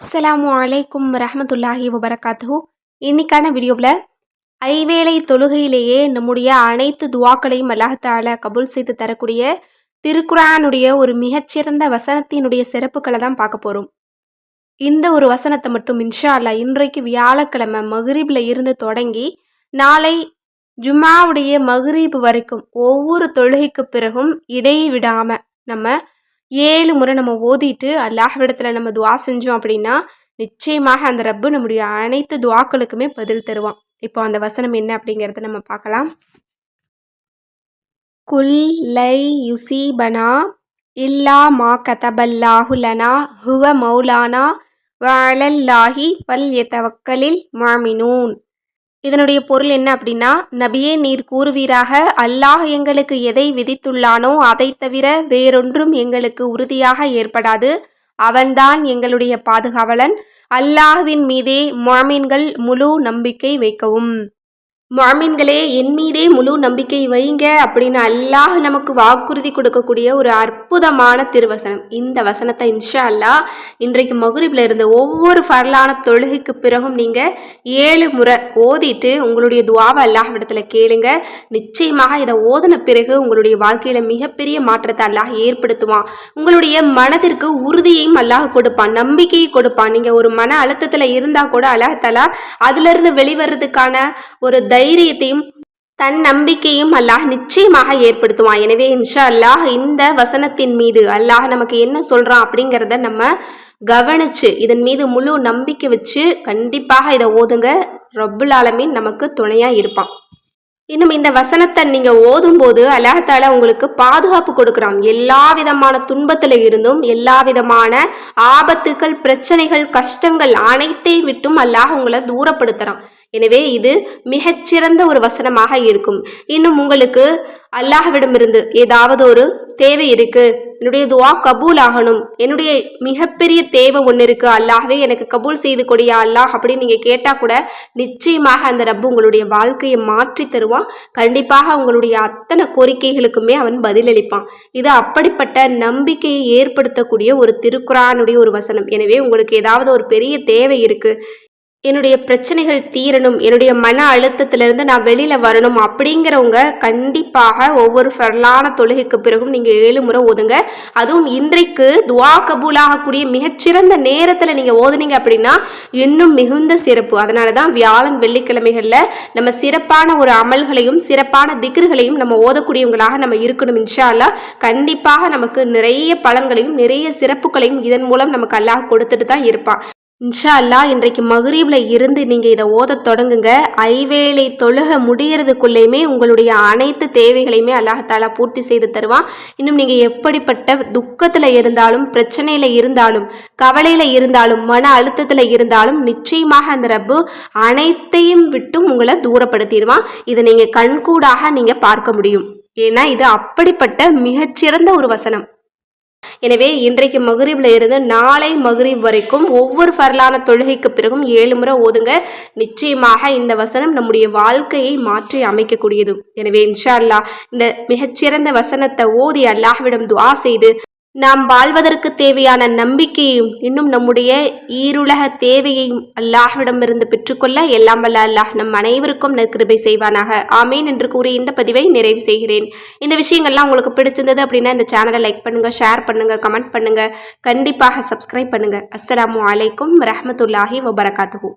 அஸ்லாம் அலைக்கும் ரஹமத்துல்லாஹி வபரகாத்து இன்னைக்கான வீடியோவில் ஐவேளை தொழுகையிலேயே நம்முடைய அனைத்து துவாக்களையும் அல்லாஹால கபூல் செய்து தரக்கூடிய திருக்குரானுடைய ஒரு மிகச்சிறந்த வசனத்தினுடைய சிறப்புகளை தான் பார்க்க போகிறோம் இந்த ஒரு வசனத்தை மட்டும் இன்ஷா அல்லா இன்றைக்கு வியாழக்கிழமை மகரீபில் இருந்து தொடங்கி நாளை ஜுமாவுடைய மகரீப் வரைக்கும் ஒவ்வொரு தொழுகைக்கு பிறகும் இடைவிடாமல் நம்ம ஏழு முறை நம்ம ஓதிட்டு அல்லாஹ்விடத்தில் நம்ம துவா செஞ்சோம் அப்படின்னா நிச்சயமாக அந்த ரப்பு நம்முடைய அனைத்து துவாக்களுக்குமே பதில் தருவான். இப்போ அந்த வசனம் என்ன அப்படிங்கிறத நம்ம பார்க்கலாம். குல் லை யுசீபனா இல்லா மா கதபல்லாஹுலனா ஹுவ மௌலானா வலல்லாஹி பல் எத்தவக்கலில் மாமினூன். இதனுடைய பொருள் என்ன அப்படின்னா நபியே நீர் கூறுவீராக அல்லாஹ் எங்களுக்கு எதை விதித்துள்ளானோ அதை தவிர வேறொன்றும் எங்களுக்கு உறுதியாக ஏற்படாது. அவன்தான் எங்களுடைய பாதுகாவலன். அல்லாஹ்வின் மீதே மாமீன்கள் முழு நம்பிக்கை வைக்கவும். மாமீன்களே என் மீதே முழு நம்பிக்கை வைங்க அப்படின்னு அல்லாஹ் நமக்கு வாக்குறுதி கொடுக்கக்கூடிய ஒரு அற்புதமான திருவசனம். இந்த வசனத்தை இன்ஷா அல்லாஹ் இன்றைக்கு மகுரிபில் இருந்து ஒவ்வொரு ஃபர்லான தொழுகைக்கு பிறகும் நீங்கள் ஏழு முறை ஓதிட்டு உங்களுடைய துவாவை அல்லாஹ் கேளுங்க. நிச்சயமாக இதை ஓதின பிறகு உங்களுடைய வாழ்க்கையில் மிகப்பெரிய மாற்றத்தை அல்லாஹ் ஏற்படுத்துவான். உங்களுடைய மனதிற்கு உறுதியையும் அல்லாஹ் கொடுப்பான் நம்பிக்கையை கொடுப்பான். நீங்கள் ஒரு மன அழுத்தத்தில் இருந்தால் கூட அல்லாஹாலா அதுலேருந்து வெளிவரதுக்கான ஒரு தைரியத்தையும் தன் நம்பிக்கையும் அல்லாஹ் நிச்சயமாக ஏற்படுத்துவான். எனவே இன்ஷா அல்லாஹ் இந்த வசனத்தின் மீது அல்லாஹ் நமக்கு என்ன சொல்கிறான் அப்படிங்கிறத நம்ம கவனிச்சு இதன் மீது முழு நம்பிக்கை வச்சு கண்டிப்பாக இதை ஓதுங்க. ரப்புல் ஆலமீன் நமக்கு துணையாக இருப்பான். இன்னும் இந்த வசனத்தை நீங்கள் ஓதும்போது அல்லாஹால உங்களுக்கு பாதுகாப்பு கொடுக்குறான். எல்லா விதமான துன்பத்தில் இருந்தும் எல்லா விதமான ஆபத்துகள் பிரச்சனைகள் கஷ்டங்கள் அனைத்தை விட்டும் அல்லாஹ் உங்களை தூரப்படுத்துகிறான் எனவே இது மிகச்சிறந்த ஒரு வசனமாக இருக்கும். இன்னும் உங்களுக்கு அல்லாஹ்விடமிருந்து ஏதாவது ஒரு தேவை இருக்கு. என்னுடைய துவா கபூல் ஆகணும் என்னுடைய மிகப்பெரிய தேவை ஒன்று இருக்கு. அல்லாஹவே எனக்கு கபூல் செய்து கொடியா அல்லாஹ் அப்படின்னு நீங்கள் கேட்டால் கூட நிச்சயமாக அந்த ரப்பு உங்களுடைய வாழ்க்கையை மாற்றி தருவான். கண்டிப்பாக உங்களுடைய அத்தனை கோரிக்கைகளுக்குமே அவன் பதிலளிப்பான். இது அப்படிப்பட்ட நம்பிக்கையை ஏற்படுத்தக்கூடிய ஒரு திருக்குறானுடைய ஒரு வசனம். எனவே உங்களுக்கு ஏதாவது ஒரு பெரிய தேவை இருக்கு. என்னுடைய பிரச்சனைகள் தீரணும் என்னுடைய மன அழுத்தத்திலிருந்து நான் வெளியில் வரணும் அப்படிங்கிறவங்க கண்டிப்பாக ஒவ்வொரு ஃபர்லான தொழுகைக்கு பிறகும் நீங்கள் ஏழு முறை ஓதுங்க. அதுவும் இன்றைக்கு துவா கபூலாகக்கூடிய மிகச்சிறந்த நேரத்தில் நீங்கள் ஓதுனீங்க அப்படின்னா இன்னும் மிகுந்த சிறப்பு. அதனால தான் வியாழன் வெள்ளிக்கிழமைகளில் நம்ம சிறப்பான ஒரு அமல்களையும் சிறப்பான திக்ருகளையும் நம்ம ஓதக்கூடியவங்களாக நம்ம இருக்கணும் இன்ஷால்லா கண்டிப்பாக நமக்கு நிறைய பலன்களையும் நிறைய சிறப்புகளையும் இதன் மூலம் நமக்கு அல்லாஹ் கொடுத்துட்டு தான் இருப்பான். இன்ஷா அல்லா இன்றைக்கு மகரீபில் இருந்து நீங்கள் இதை ஓத தொடங்குங்க. ஐவேளை தொழுக முடியறதுக்குள்ளேயுமே உங்களுடைய அனைத்து தேவைகளையுமே அல்லாஹாலா பூர்த்தி செய்து தருவான். இன்னும் நீங்கள் எப்படிப்பட்ட துக்கத்தில் இருந்தாலும் பிரச்சனையில் இருந்தாலும் கவலையில் இருந்தாலும் மன அழுத்தத்தில் இருந்தாலும் நிச்சயமாக அந்த ரப்பு அனைத்தையும் விட்டும் உங்களை தூரப்படுத்திடுவான். இதை நீங்கள் கண்கூடாக நீங்கள் பார்க்க முடியும். ஏன்னா இது அப்படிப்பட்ட மிகச்சிறந்த ஒரு வசனம். எனவே இன்றைக்கு மகுரீபில் இருந்து நாளை மகுரீப் வரைக்கும் ஒவ்வொரு ஃபர்லான தொழுகைக்கு பிறகும் ஏழு முறை ஓதுங்க. நிச்சயமாக இந்த வசனம் நம்முடைய வாழ்க்கையை மாற்றி அமைக்கக்கூடியது. எனவே இன்ஷா அல்லா இந்த மிகச்சிறந்த வசனத்தை ஓதி அல்லாஹ்விடம் துவா செய்து நாம் வாழ்வதற்கு தேவையான நம்பிக்கையும் இன்னும் நம்முடைய ஈருலக தேவையையும் அல்லாஹ்விடமிருந்து பெற்றுக்கொள்ள எல்லாம் வல்ல அல்லாஹ் நம் அனைவருக்கும் நற்கிருபை செய்வானாக. ஆமேன் என்று கூறி இந்த பதிவை நிறைவு செய்கிறேன். இந்த விஷயங்கள்லாம் உங்களுக்கு பிடிச்சிருந்தது அப்படின்னா இந்த சேனலை லைக் பண்ணுங்கள் ஷேர் பண்ணுங்கள் கமெண்ட் பண்ணுங்கள் கண்டிப்பாக சப்ஸ்கிரைப் பண்ணுங்கள் அஸ்லாம் வலைக்கும் ரஹமத்துல்லாஹி வபரகாத்துஹூ.